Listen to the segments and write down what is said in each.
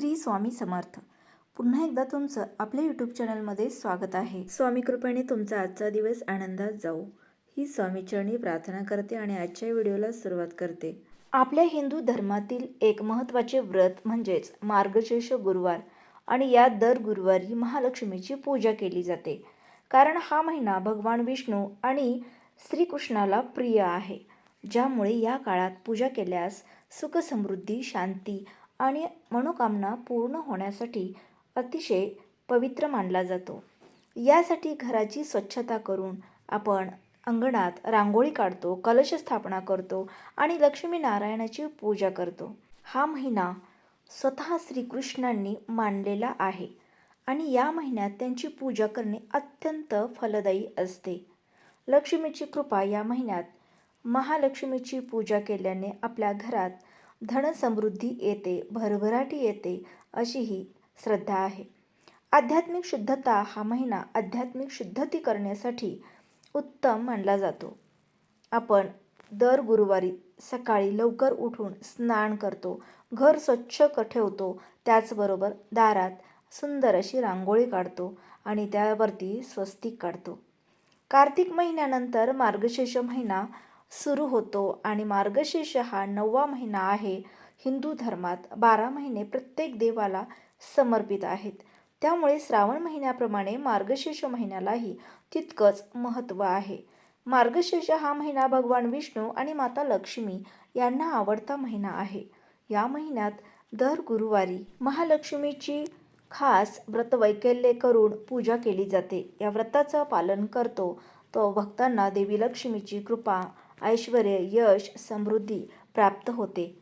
श्री स्वामी समर्थ. पुन्हा एकदा तुमचं आपल्या यूट्यूब चॅनलमध्ये स्वागत आहे. स्वामी कृपेने तुमचा आजचा दिवस आनंदात जाऊ ही स्वामीचरणी प्रार्थना करते आणि आजच्या व्हिडिओला सुरुवात करते. आपल्या हिंदू धर्मातील एक महत्त्वाचे व्रत म्हणजेच मार्गशीर्ष गुरुवार आणि या दर गुरुवारी महालक्ष्मीची पूजा केली जाते. कारण हा महिना भगवान विष्णू आणि श्रीकृष्णाला प्रिय आहे. ज्यामुळे या काळात पूजा केल्यास सुख समृद्धी शांती आणि मनोकामना पूर्ण होण्यासाठी अतिशय पवित्र मानला जातो. यासाठी घराची स्वच्छता करून आपण अंगणात रांगोळी काढतो कलश स्थापना करतो आणि लक्ष्मीनारायणाची पूजा करतो. हा महिना स्वतः श्रीकृष्णांनी मानलेला आहे आणि या महिन्यात त्यांची पूजा करणे अत्यंत फलदायी असते. लक्ष्मीची कृपा या महिन्यात महालक्ष्मीची पूजा केल्याने आपल्या घरात धनसमृद्धी येते भरभराटी येते अशी ही श्रद्धा आहे. आध्यात्मिक शुद्धता हा महिना आध्यात्मिक शुद्धती करण्यासाठी उत्तम मानला जातो. आपण दर गुरुवारी सकाळी लवकर उठून स्नान करतो घर स्वच्छ ठेवतो त्याचबरोबर दारात सुंदर अशी रांगोळी काढतो आणि त्यावरती स्वस्तिक काढतो. कार्तिक महिन्यानंतर मार्गशीर्ष महिना सुरू होतो आणि मार्गशीर्ष हा नववा महिना आहे. हिंदू धर्मात बारा महिने प्रत्येक देवाला समर्पित आहेत. त्यामुळे श्रावण महिन्याप्रमाणे मार्गशीर्ष महिन्यालाही तितकंच महत्त्व आहे. मार्गशीर्ष हा महिना भगवान विष्णू आणि माता लक्ष्मी यांना आवडता महिना आहे. या महिन्यात दर गुरुवारी महालक्ष्मीची खास व्रतवैकल्ये करून पूजा केली जाते. या व्रताचं पालन करतो. तो भक्तांना देवी लक्ष्मीची कृपा ऐश्वर यश समृद्धी प्राप्त होते.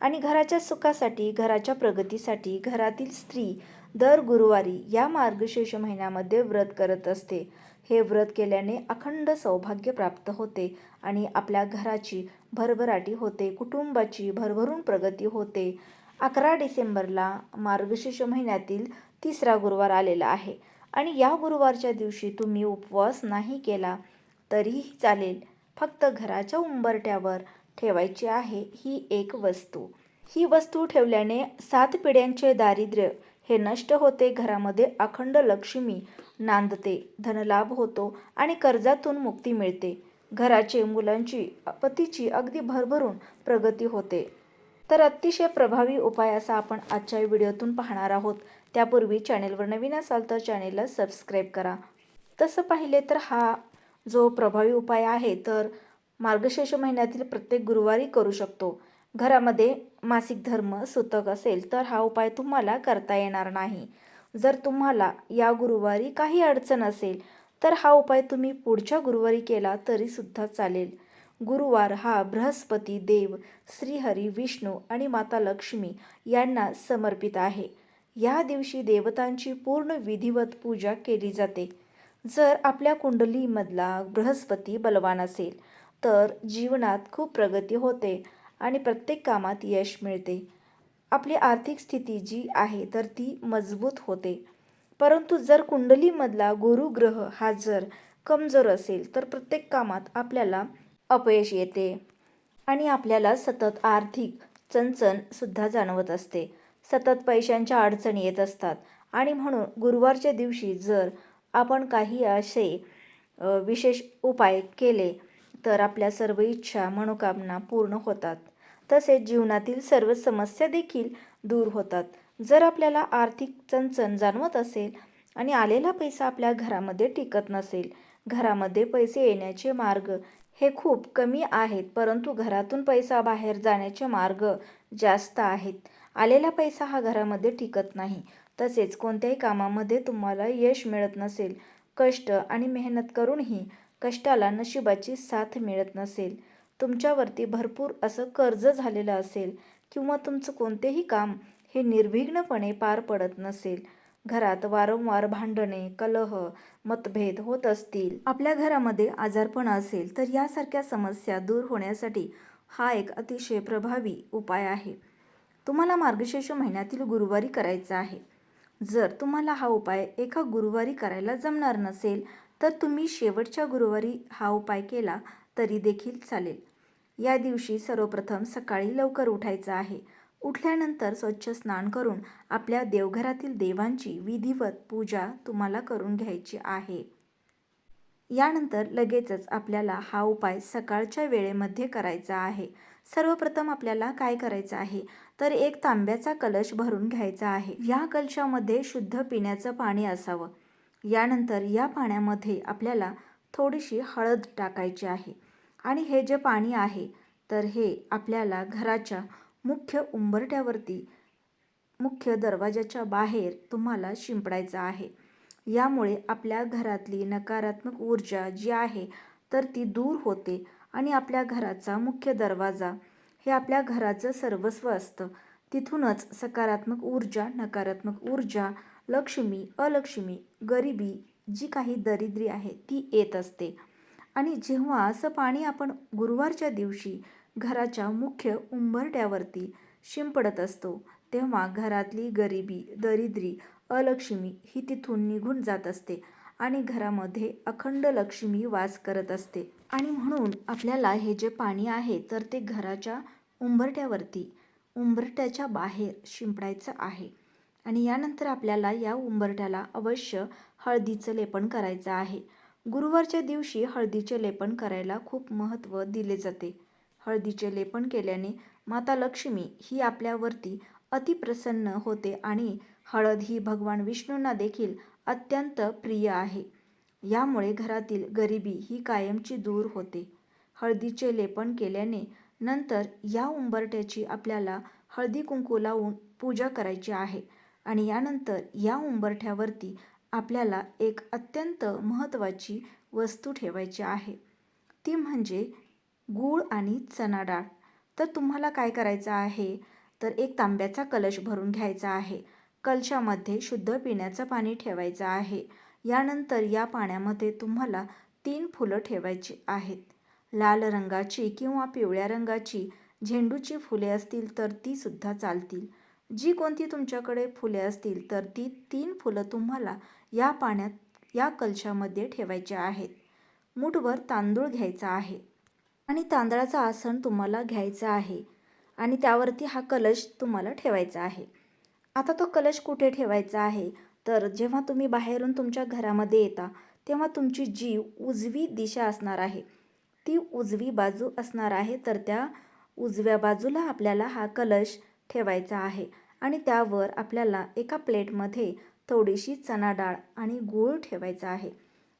आणि घराच्या सुखासाठी घराच्या प्रगतीसाठी घरातील स्त्री दर गुरुवारी या मार्गशीर्ष महिन्यामध्ये व्रत करत असते. हे व्रत केल्याने अखंड सौभाग्य प्राप्त होते आणि आपल्या घराची भरभराटी होते कुटुंबाची भरभरून प्रगती होते. अकरा डिसेंबरला मार्गशीर्ष महिन्यातील तिसरा गुरुवार आलेला आहे आणि या गुरुवारच्या दिवशी तुम्ही उपवास नाही केला तरीही चालेल. फक्त घराच्या उंबरट्यावर ठेवायची आहे ही एक वस्तू. ही वस्तू ठेवल्याने सात पिढ्यांचे दारिद्र्य हे नष्ट होते घरामध्ये अखंड लक्ष्मी नांदते धनलाभ होतो आणि कर्जातून मुक्ती मिळते. घराचे मुलांची पतीची अगदी भरभरून प्रगती होते. तर अतिशय प्रभावी उपाय असा आपण आजच्या व्हिडिओतून पाहणार आहोत. त्यापूर्वी चॅनेलवर नवीन असाल तर चॅनेलला सबस्क्राईब करा. तसं पाहिले तर हा जो प्रभावी उपाय आहे तर मार्गशीर्ष महिन्यातील प्रत्येक गुरुवारी करू शकतो. घरामध्ये मासिक धर्म सुतक असेल तर हा उपाय तुम्हाला करता येणार नाही. जर तुम्हाला या गुरुवारी काही अडचण असेल तर हा उपाय तुम्ही पुढच्या गुरुवारी केला तरीसुद्धा चालेल. गुरुवार हा बृहस्पती देव श्रीहरी विष्णू आणि माता लक्ष्मी यांना समर्पित आहे. या दिवशी देवतांची पूर्ण विधिवत पूजा केली जाते. जर आपल्या कुंडलीमधला बृहस्पती बलवान असेल तर जीवनात खूप प्रगती होते आणि प्रत्येक कामात यश मिळते. आपली आर्थिक स्थिती जी आहे तर ती मजबूत होते. परंतु जर कुंडलीमधला गुरुग्रह हा जर कमजोर असेल तर प्रत्येक कामात आपल्याला अपयश येते आणि आपल्याला सतत आर्थिक चणचणसुद्धा जाणवत असते. सतत पैशांच्या अडचणी येत असतात आणि म्हणून गुरुवारच्या दिवशी जर आपण काही असे विशेष उपाय केले तर आपल्या सर्व इच्छा मनोकामना पूर्ण होतात. तसेच जीवनातील सर्व समस्या देखील दूर होतात. जर आपल्याला आर्थिक चणचण जाणवत असेल आणि आलेला पैसा आपल्या घरामध्ये टिकत नसेल घरामध्ये पैसे येण्याचे मार्ग हे खूप कमी आहेत परंतु घरातून पैसा बाहेर जाण्याचे मार्ग जास्त आहेत. आलेला पैसा हा घरामध्ये टिकत नाही. तसेच कोणत्याही कामामध्ये तुम्हाला यश मिळत नसेल कष्ट आणि मेहनत करूनही कष्टाला नशिबाची साथ मिळत नसेल तुमच्यावरती भरपूर असं कर्ज झालेलं असेल किंवा तुमचं कोणतेही काम हे निर्विघ्नपणे पार पडत नसेल घरात वारंवार भांडणे कलह मतभेद होत असतील आपल्या घरामध्ये आजारपण असेल तर यासारख्या समस्या दूर होण्यासाठी हा एक अतिशय प्रभावी उपाय आहे. तुम्हाला मार्गशीर्ष महिन्यातील गुरुवारी करायचा आहे. जर तुम्हाला हा उपाय एका गुरुवारी करायला जमणार नसेल तर तुम्ही शेवटच्या गुरुवारी हा उपाय केला तरी देखील चालेल. या दिवशी सर्वप्रथम सकाळी लवकर उठायचं आहे. उठल्यानंतर स्वच्छ स्नान करून आपल्या देवघरातील देवांची विधिवत पूजा तुम्हाला करून घ्यायची आहे. यानंतर लगेचच आपल्याला हा उपाय सकाळच्या वेळेमध्ये करायचा आहे. सर्वप्रथम आपल्याला काय करायचं आहे? तर एक तांब्याचा कलश भरून घ्यायचा आहे. या कलशामध्ये शुद्ध पिण्याचं पाणी असावं. यानंतर या पाण्यामध्ये आपल्याला थोडीशी हळद टाकायची आहे. आणि हे जे पाणी आहे तर हे आपल्याला घराच्या मुख्य उंबरट्यावरती मुख्य दरवाजाच्या बाहेर तुम्हाला शिंपडायचं आहे. यामुळे आपल्या घरातली नकारात्मक ऊर्जा जी आहे तर ती दूर होते. आणि आपल्या घराचा मुख्य दरवाजा हे आपल्या घराचं सर्वस्व असतं. तिथूनच सकारात्मक ऊर्जा नकारात्मक ऊर्जा लक्ष्मी अलक्ष्मी गरिबी जी काही दरिद्री आहे ती येत असते. आणि जेव्हा असं पाणी आपण गुरुवारच्या दिवशी घराच्या मुख्य उंबरट्यावरती शिंपडत असतो तेव्हा घरातली गरिबी दरिद्री अलक्ष्मी ही तिथून निघून जात असते आणि घरामध्ये अखंड लक्ष्मी वास करत असते. आणि म्हणून आपल्याला हे जे पाणी आहे तर ते घराच्या उंबरट्यावरती उंबरट्याच्या बाहेर शिंपडायचं आहे. आणि यानंतर आपल्याला या उंबरट्याला अवश्य हळदीचं लेपन करायचं आहे. गुरुवारच्या दिवशी हळदीचे लेपन करायला खूप महत्त्व दिले जाते. हळदीचे लेपन केल्याने माता लक्ष्मी ही आपल्यावरती अतिप्रसन्न होते आणि हळद ही भगवान विष्णूंना देखील अत्यंत प्रिय आहे. यामुळे घरातील गरिबी ही कायमची दूर होते. हळदीचे लेपन केल्याने नंतर या उंबरट्याची आपल्याला हळदी कुंकू लावून पूजा करायची आहे आणि यानंतर या उंबरठ्यावरती आपल्याला एक अत्यंत महत्त्वाची वस्तू ठेवायची आहे. ती म्हणजे गूळ आणि चणा डाळ. तर तुम्हाला काय करायचं आहे? तर एक तांब्याचा कलश भरून घ्यायचा आहे. कलशामध्ये शुद्ध पिण्याचं पाणी ठेवायचं आहे. यानंतर या पाण्यामध्ये तुम्हाला तीन फुलं ठेवायची आहेत. लाल रंगाची किंवा पिवळ्या रंगाची झेंडूची फुले असतील तर ती सुद्धा चालतील. जी कोणती तुमच्याकडे फुले असतील तर ती तीन फुलं तुम्हाला या पाण्यात या कलशामध्ये ठेवायचे आहेत. मुठभर तांदूळ घ्यायचा आहे आणि तांदळाचं आसन तुम्हाला घ्यायचं आहे आणि त्यावरती हा कलश तुम्हाला ठेवायचा आहे. आता तो कलश कुठे ठेवायचा आहे? तर जेव्हा तुम्ही बाहेरून तुमच्या घरामध्ये येता तेव्हा तुमची जी उजवी दिशा असणार आहे. ती उजवी बाजू असणार आहे तर त्या उजव्या बाजूला आपल्याला हा कलश ठेवायचा आहे आणि त्यावर आपल्याला एका प्लेटमध्ये थोडीशी चणा डाळ आणि गूळ ठेवायचा आहे.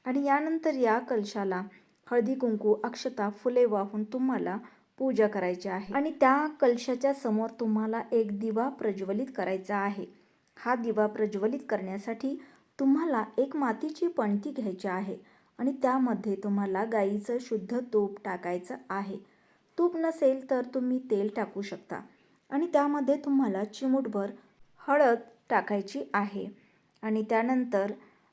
आणि यानंतर या कलशाला हळदी कुंकू अक्षता फुले वाहून तुम्हाला पूजा करायची आहे. आणि त्या कलशाच्या समोर तुम्हाला एक दिवा प्रज्वलित करायचा आहे. हा दिवा प्रज्वलित करण्यासाठी तुम्हाला एक मातीची पणती घ्यायची आहे आणि त्यामध्ये तुम्हाला गाईचं शुद्ध तूप टाकायचं आहे. तूप नसेल तर तुम्ही तेल टाकू शकता आणि त्यामध्ये तुम्हाला चिमूटभर हळद टाकायची आहे. आणि त्यानंतर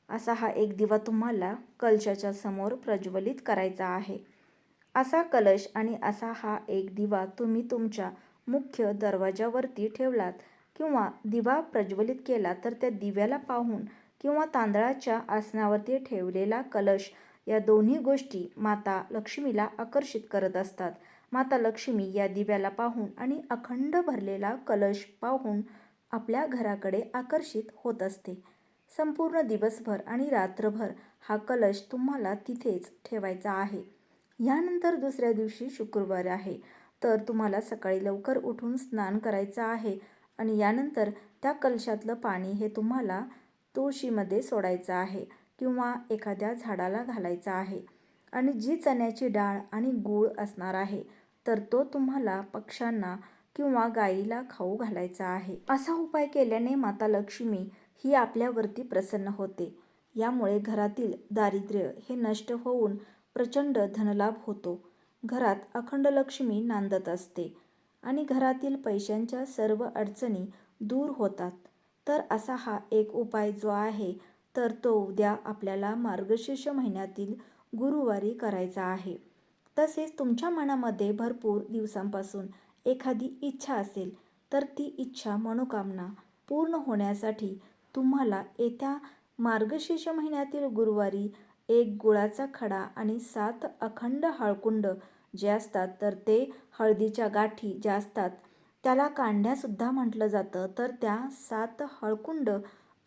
असा हा एक दिवा तुम्हाला कलशाच्या समोर प्रज्वलित करायचा आहे. असा कलश आणि असा हा एक दिवा तुम्ही तुमच्या मुख्य दरवाजावरती ठेवलात किंवा दिवा प्रज्वलित केला तर त्या दिव्याला पाहून किंवा तांदळाच्या आसनावरती ठेवलेला कलश या दोन्ही गोष्टी माता लक्ष्मीला आकर्षित करत असतात. माता लक्ष्मी या दिव्याला पाहून आणि अखंड भरलेला कलश पाहून आपल्या घराकडे आकर्षित होत असते. संपूर्ण दिवसभर आणि रात्रभर हा कलश तुम्हाला तिथेच ठेवायचा आहे. यानंतर दुसऱ्या दिवशी शुक्रवार आहे. तर तुम्हाला सकाळी लवकर उठून स्नान करायचं आहे. आणि यानंतर त्या कलशातलं पाणी हे तुम्हाला तुळशीमध्ये सोडायचं आहे किंवा एखाद्या झाडाला घालायचं आहे. आणि जी चण्याची डाळ आणि गूळ असणार आहे तर तो तुम्हाला पक्ष्यांना किंवा गाईला खाऊ घालायचा आहे. असा उपाय केल्याने माता लक्ष्मी ही आपल्यावरती प्रसन्न होते. यामुळे घरातील दारिद्र्य हे नष्ट होऊन प्रचंड धनलाभ होतो. घरात अखंड लक्ष्मी नांदत असते. आणि घरातील पैशांच्या सर्व अडचणी दूर होतात. तर असा हा एक उपाय जो आहे तर तो उद्या आपल्याला मार्गशीर्ष महिन्यातील गुरुवारी करायचा आहे. तसेच तुमच्या मनामध्ये भरपूर दिवसांपासून एखादी इच्छा असेल तर ती इच्छा मनोकामना पूर्ण होण्यासाठी तुम्हाला येत्या मार्गशीर्ष महिन्यातील गुरुवारी एक गुळाचा खडा आणि सात अखंड हळकुंड जे असतात तर ते हळदीच्या गाठी ज्या असतात त्याला कांड्यासुद्धा म्हटलं जातं. तर त्या सात हळकुंड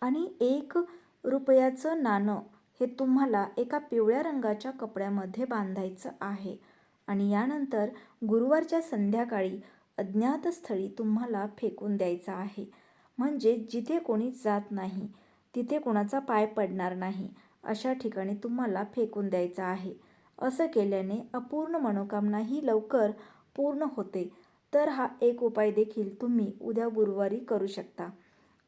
आणि एक रुपयाचं नाणं हे तुम्हाला एका पिवळ्या रंगाच्या कपड्यामध्ये बांधायचं आहे. आणि यानंतर गुरुवारच्या संध्याकाळी अज्ञात स्थळी तुम्हाला फेकून द्यायचं आहे. म्हणजे जिथे कोणी जात नाही तिथे कोणाचा पाय पडणार नाही अशा ठिकाणी तुम्हाला फेकून द्यायचं आहे. असं केल्याने अपूर्ण मनोकामना ही लवकर पूर्ण होते. तर हा एक उपाय देखील तुम्ही उद्या गुरुवारी करू शकता.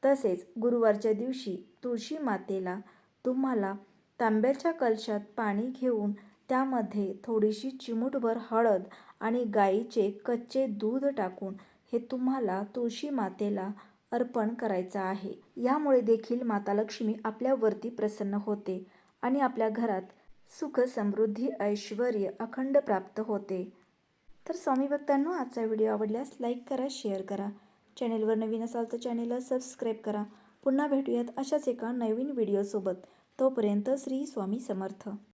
तसेच गुरुवारच्या दिवशी तुळशी मातेला तुम्हाला तांब्याच्या कलशात पाणी घेऊन त्यामध्ये थोडीशी चिमूटभर हळद आणि गाईचे कच्चे दूध टाकून हे तुम्हाला तुळशी मातेला अर्पण करायचं आहे. यामुळे देखील माता लक्ष्मी आपल्यावरती प्रसन्न होते आणि आपल्या घरात सुख समृद्धी ऐश्वर अखंड प्राप्त होते. तर स्वामी भक्तांनो आजचा व्हिडिओ आवडल्यास लाईक करा शेअर करा. चॅनेलवर नवीन असाल तर चॅनेलला सबस्क्राईब करा. पुन्हा भेटूयात अशाच एका नवीन व्हिडिओसोबत. तोपर्यंत श्री स्वामी समर्थ.